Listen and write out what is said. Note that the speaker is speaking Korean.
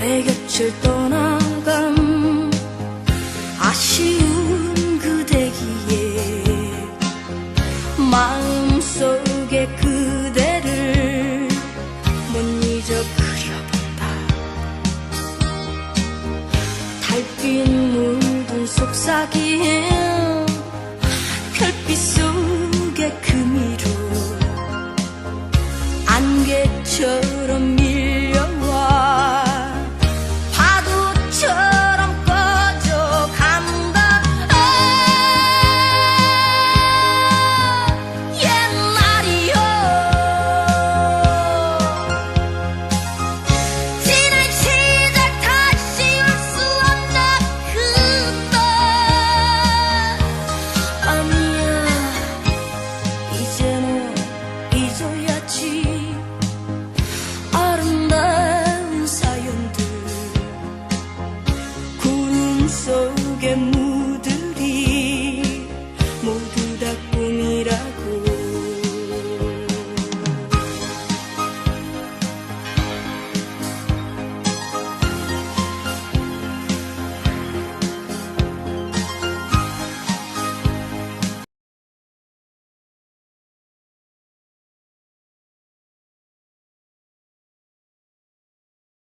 곁을 떠나간 아쉬운 그대기에 마음속에 그대를 못 잊어 그려본다. 달빛 묻은 속삭임 별빛 속의 그 미로 안개처럼 手给木头。